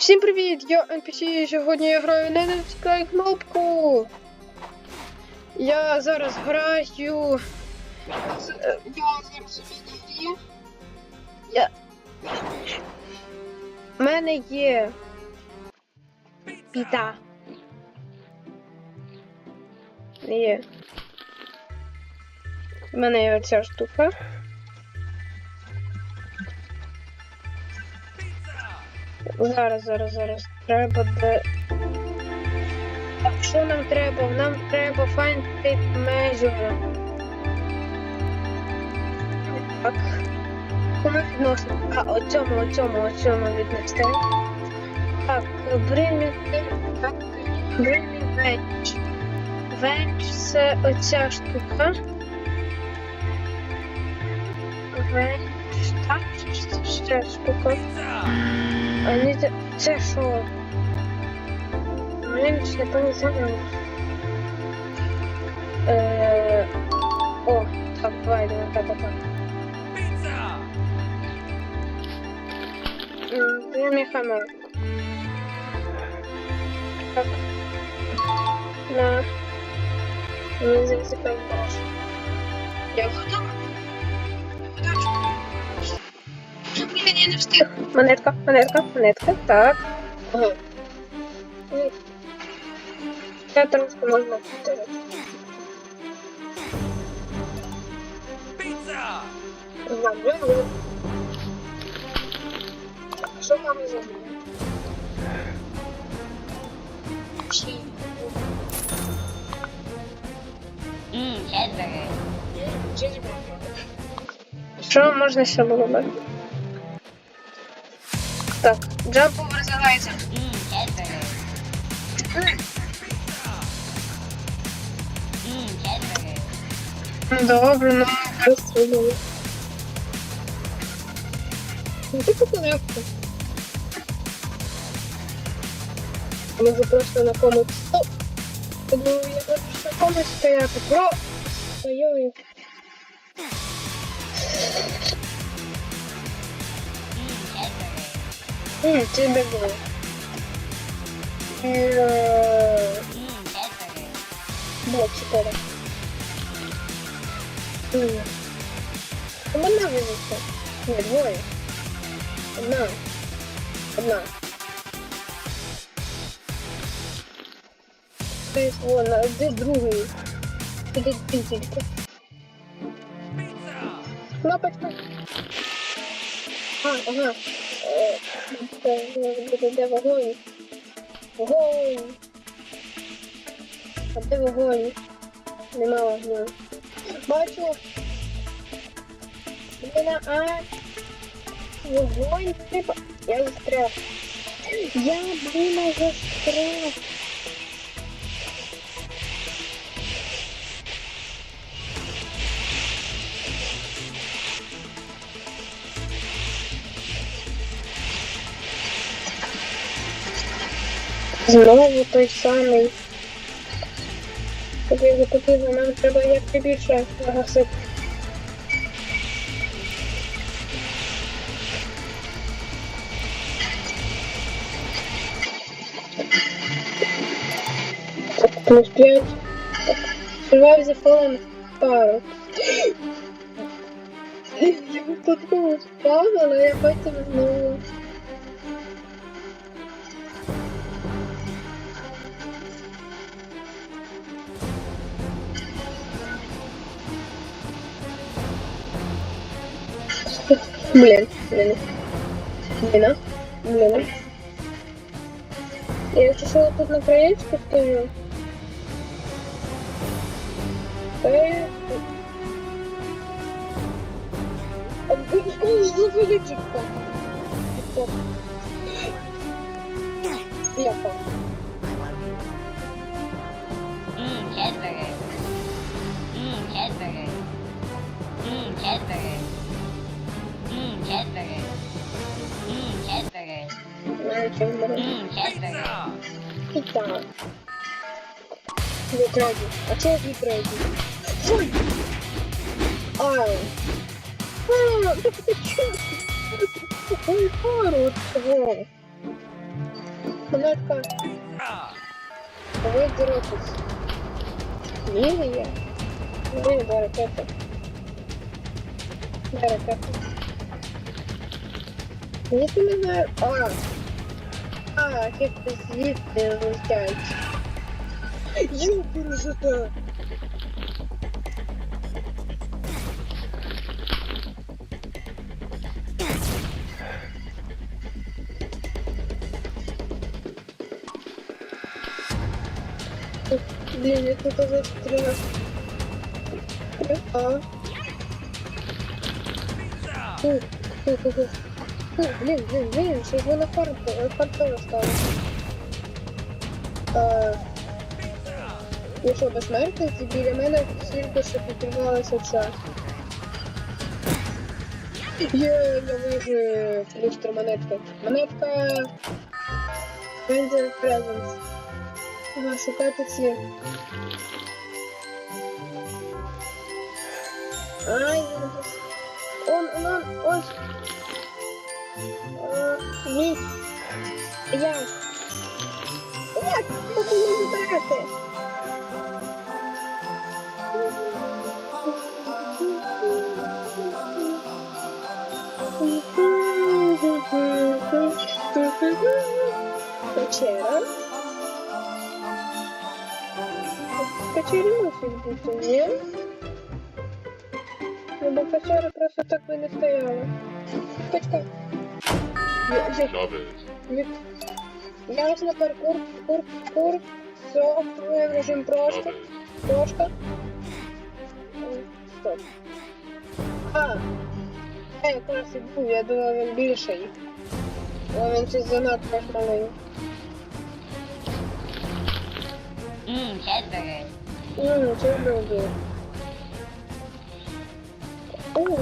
Всім привіт! Я NPC і сьогодні я граю не натискай кнопку. Я зараз граю. е, Я зараз у відео. Я. У мене є. Піта. Є. У мене є оця штука. Зараз, зараз, зараз. Треба де. А що нам треба? Нам треба find tape measure. Так. Кому відносно? А, оцьому, оцьому, оцьому віднести. Так, bring так, bring me bench. Bench це оця штука. Bench, так, ще штука. А не це, це що? Блін, ще не знаю. Е, о, так, давай, давай, так, так, так. М, Я не хамер. Так. На. Не засипай баш. Я готова. Я не встиг. Монетка, монетка, монетка. Так. Я трошки можна повторити. Що там забули? Чи? Mmm, cheeseburger. Що можна ще було би? Так. Mmm, cheeseburger. Добре, ну було. Ну ти легко. Може просто на комусь. Думаю, я хочу на комусь стояти. Про! Ой-ой. Ммм, тебе було. Е, cheeseburger. Вот, чотири. Ні. Одна вивіться. Ні, двоє. Одна. Одна. Тобто, вон, а де другий? Іди ти тільки. Кнопочка. А, ага. Е, де вогонь. Вогонь. А де вогонь? Нема вогню. Бачу. Блін, а. Вогонь треба. Я застряв. Я, блін, застряг. Знову той самий. Побігли, побігли, нам треба як більше загасити. Плюс 5. Survive the fallen parrot. Я випадково впала, я потім знову. Блин, блин. Блин? Блин. Я решила тут на краечку стою. Что зазвонитесь Я пал. Mmm, cheeseburger. Mmm, cheeseburger. Mmm, cheeseburger. Mmm, cheeseburger. Mmm, cheeseburger. Знаю, чем мы. Mmm, cheeseburger. Пицца. Витраги. А что витраги? Ой! Ай! А, да ты чё? Ой, пару, чего? Монетка. Давай дорогись. Лілія? Лілія, де ракета? Ніхто не знає. А. А, ракети звідти летять. Юпер жита. Блин, я тут застрял. А. Фу, фу, фу, фу. Блин, блин, блин, что его на фарт, фартово стало. А, ну що, безсмертниці біля мене тільки що підірвалася ця. Є, я вижив люстра монетка. Монетка. Ranger Presence. Ага, шукати ці. Ай, я. Он, он, он. Ні. Як? Як? Мені забрати? Печера. Печері мусить бути, ні? Ну, печера просто так би не стояла. Почекай. Я, я. Ясно, паркур, паркур, паркур. Все, режим Love просто. Трошка. Стоп. А. Е, якраз і був, я думав він більший. Але він щось занадто малий. Ммм, чизбургер. Ммм. Ууу.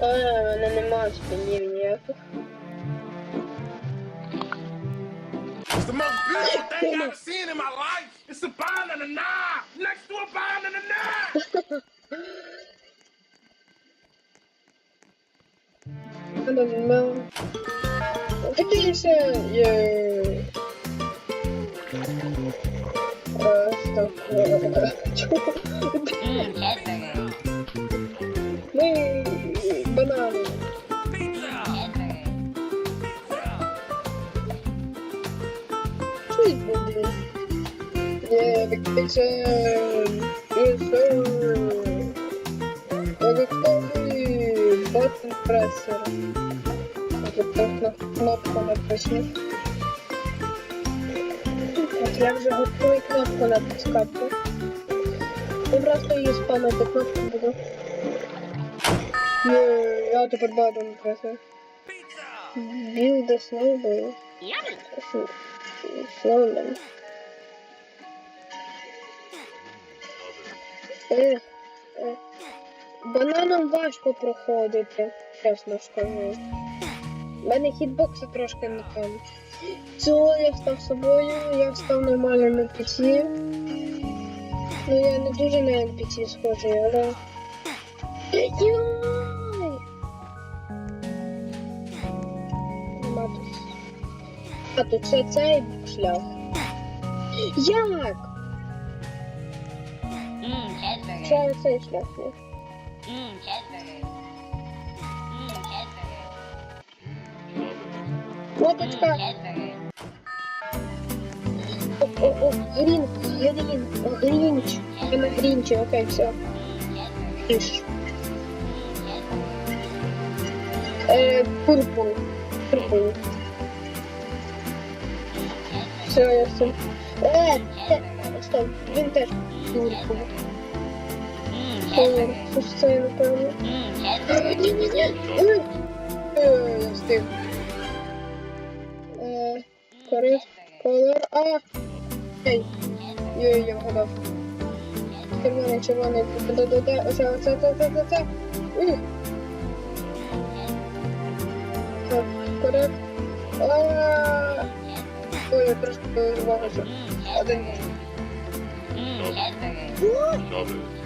А, в мене нема спинів up. It's the most beautiful thing I've ever seen in my life. It's a bind and a knife. Next to a bind and a knife. I don't know. What you say? Your... Uh, stuff. Є більше. Більше. Додатковий баттон пресер. Тобто кнопку натиснув. От я вже готовий кнопку натискати. Я просто її спамити кнопку буду. Є, я тепер баттон пресер. Build a snowball. Yummy. Snowman. Е, е. Бананом важко проходити, чесно скажу. У мене хітбокси трошки не там. Цього я став собою, я став нормально на PC. Ну я не дуже на NPC схожий, але. А тут це цей шлях. Як? Cheeseburger. Це цей шлях. є. Mmm, cheeseburger. Mmm, cheeseburger. Mmm, Кнопочка. cheeseburger. О, о, о, Грін, Грін, Грінч. Я на Грінчі, окей, все. Mmm, cheeseburger. Грінч. Mmm, cheeseburger. Е, Пурпл. Пурпл. Все, я все. Е, те, стоп, він теж Mmm, ж це, напевно? Mmm. Ні-ні-ні. Ой. Е, я встиг. Е, Корис, колор, а. Ей, Йой, я вгадав. Червоний, червоний, да-да-да, оце, оце, це, це, це, це. Ух. Так. А. Ой, я трошки вирвалася. Один. Mmm, cheeseburger.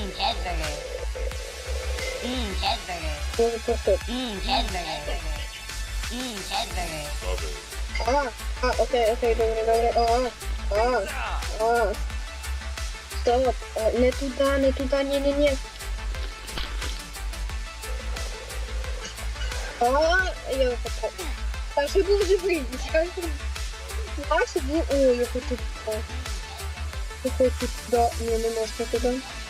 hamburger. Mmm, hamburger. Mmm, hamburger. Mmm, hamburger. Okay, okay, dobre, dobre, ah, ah, ah. Stop, ne tuta, ne tuta, nie, nie, nie. А, я попал. Так что был живый, сейчас Маша, ой, я хочу туда. Я.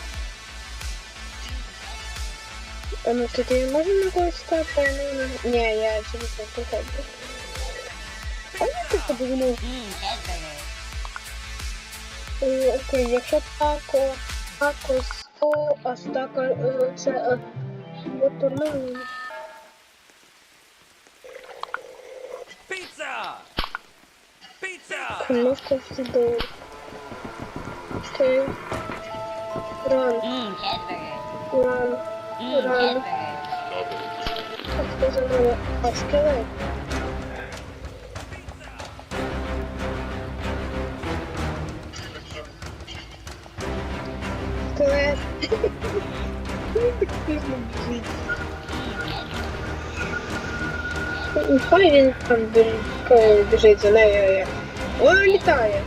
А ну ты, ты можешь на кое-что поймать? Не, я через это ходу. А я тут подивлю. Окей, якщо тако, тако 100, а стака е, це е, от турнир. Піца! Піца! Кнопка сюди. Окей. Ран. Ран. Реально. Так сказано, а скелет. Скелет. Він так сильно біжить. Нехай він там біжить за нею. Воно літає.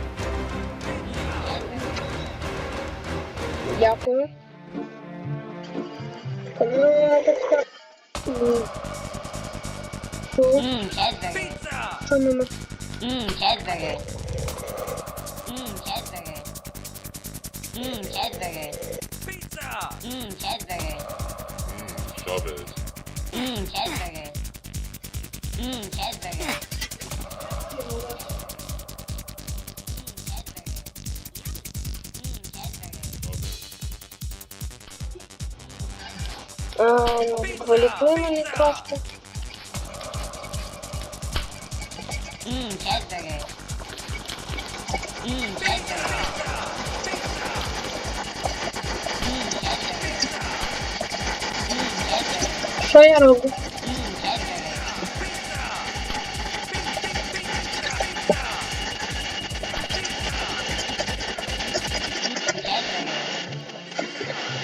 Дякую. Cool. Mmm, cheeseburger. Tell Mama. Mmm, cheeseburger. Mmm, cheeseburger. Mmm, cheeseburger. Pizza. Mmm, cheeseburger. Mmm, Chavez. Mmm, cheeseburger. Mmm, cheeseburger. Звичайно, квалікуємо від крафти. Що я роблю?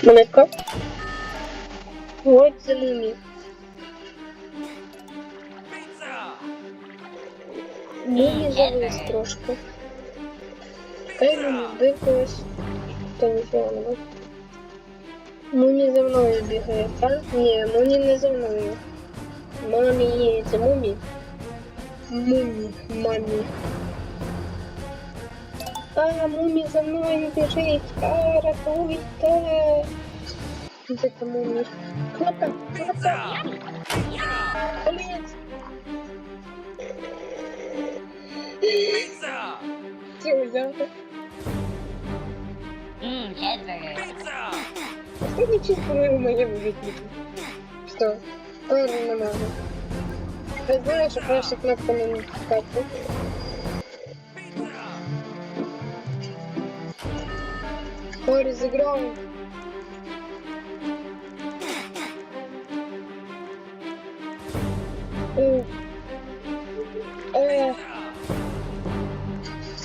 Монетка. Ось за мумі. Pizza! Мумі завис трошки. Хай мумі вбив когось. Та нічого не бачить. Мумі за мною бігає, так? Ні, мумі не за мною. Мамі, це мумі. Мумі, мамі. А, мумі за мною біжить. А, рятуйте. Где-то мы умер. Кто там? Кто там? Блин! Пицца! Че, ммм, я? Ммм, четверо. Пицца! Последний чизбургер в моем жизни. Что? Ладно, не надо. Ты знаешь, просто кнопка на нотификацию. Ой, разыграл.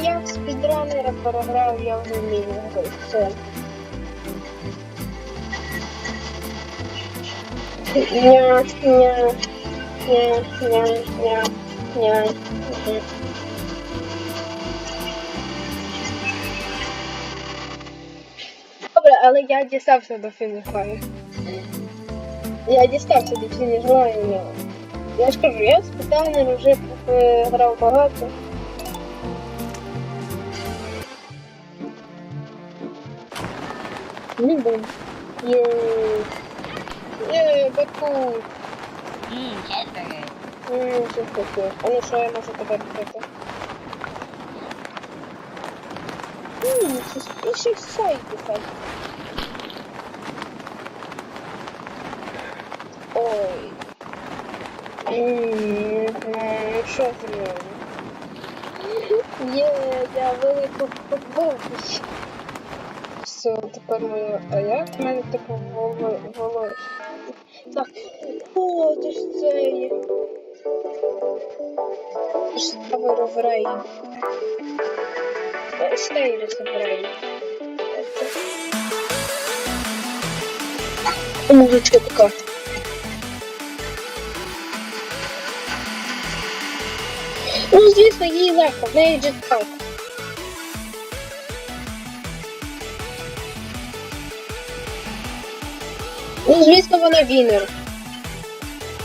в спідранера програв, я вже вмію все. Ня, ня, ня, ня, ня, ня. Добре, але я дістався до фініш. Я дістався до фініш лайну. Я ж кажу, я спеціально вже е, грав багато. Не бум. Є. Є, баку. Ммм, чизбургер. Ммм, все таке. А ну що я можу тепер робити? Ммм, це ще сайти сайт. Ой. Ммм, що з ним? Є, я велико побачиш. Все, тепер моє. А як в мене типу волосся? Так, о, це ж це є. Ставер в рей. Стейрис в рей. Музичка така. Ну, звісно, їй легко, в неї джетпак. Ну, звісно, вона вінер.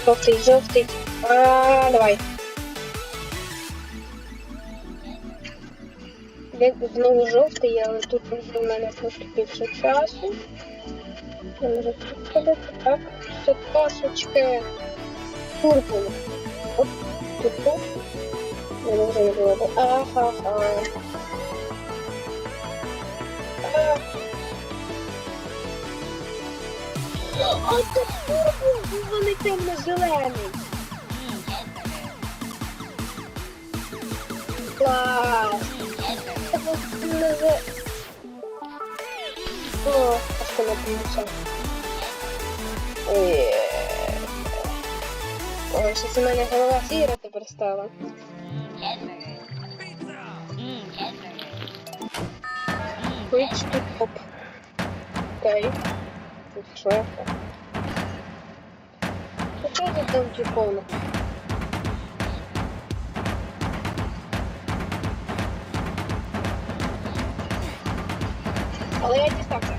Жовтий, жовтий. А, давай. Він знову жовтий, але тут вже в мене трохи більше часу. Можу тут. Так, це пасочки. Пурпул. Оп, пурпул. Я вже не було. Ага, А це пурпул, вони темно-зелений. Клас. Ммм, чизбургер. О, а що напився? Ой. Ой, щось у мене голова сіра тепер стала. Quick. Окей. Тут шефа. Ну що за там телефон? Але я дістався.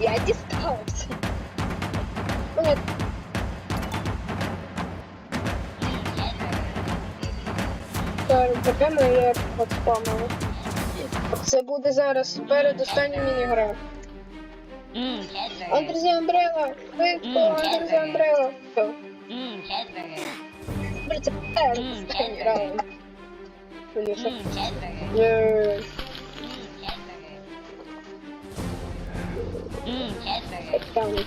Я дістався. Мене Так, Напевно, я. Це буде зараз передостання мінігра. Андрезі Амбрела! Швидко, Мгм. Амбрела! Все. Mmm, cheeseburger. Добре, це передостання раунд. Феліше. Mmm, cheeseburger. Є. Mmm, cheeseburger. Mmm, cheeseburger. Там. Mmm,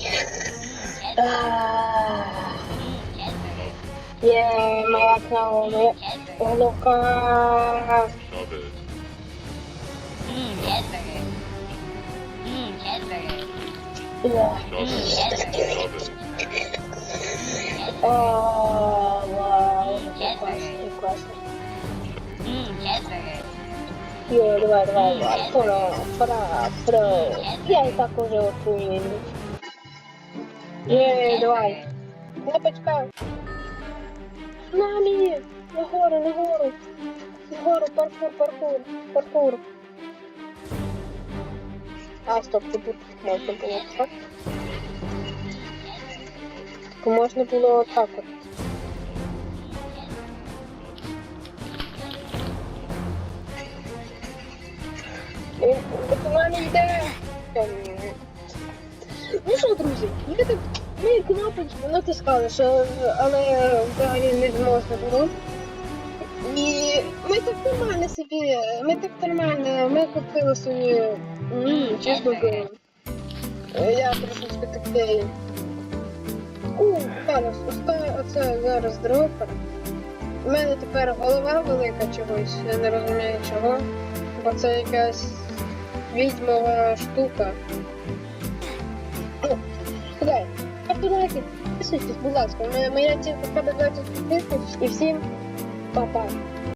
cheeseburger. Ah, Mmm, cheeseburger. Є, моя крава, моя Cheeseburger. головка. Mmm, cheeseburger. Mmm, cheeseburger. Є. Mmm, cheeseburger. О, вау, це класно, це класно. Mmm, cheeseburger. Йо, давай, давай, давай. Пора, пора, пора. Я і так уже отруєний. Є, давай. Кнопочка. Нами! Нагору, нагору. Нагору, паркур, паркур, паркур. А, стоп, тут можна було так. Так можна було отак от. Ем, Ну що, друзі, так ми кнопочку натискали, що, але взагалі не можна було. І ми так нормально собі, ми так нормально, ми купили собі, чесно. Я трошечки такий. У, зараз, оце, оце зараз дропер. У мене тепер голова велика чогось, я не розумію чого. Бо це якась відьмова штука. Ну, підписуйтесь, будь ласка. Моя, моя цілка 20 тисяч і всім па-па.